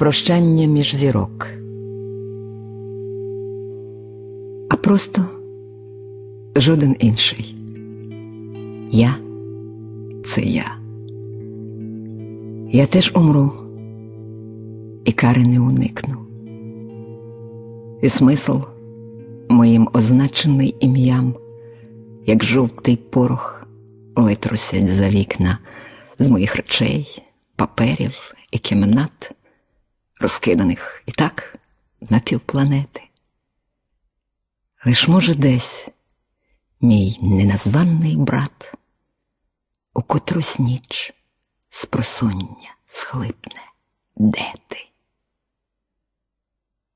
прощання між зірок. А просто жоден інший. Я це я. Я теж умру, і кари не уникну. І смисл моїм означений ім'ям, як жовтий порох, витрусять за вікна з моїх речей, паперів і кімнат, розкиданих і так на півпланети. Лиш, може, десь мій неназваний брат у котрусь ніч спросоння схлипне, де ти?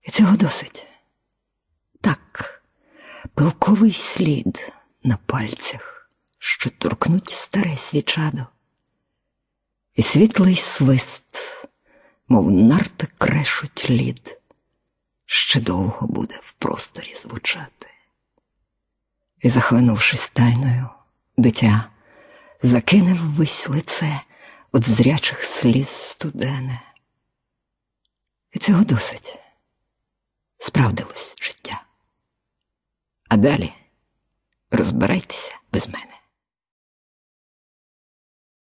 І цього досить. Так, пилковий слід на пальцях, що торкнуть старе свічадо, і світлий свист, мов нарти крешуть лід, ще довго буде в просторі звучати. І, захлинувшись тайною, дитя закине ввись лице от зрячих сліз студене. І цього досить справдилось життя. А далі розбирайтеся без мене.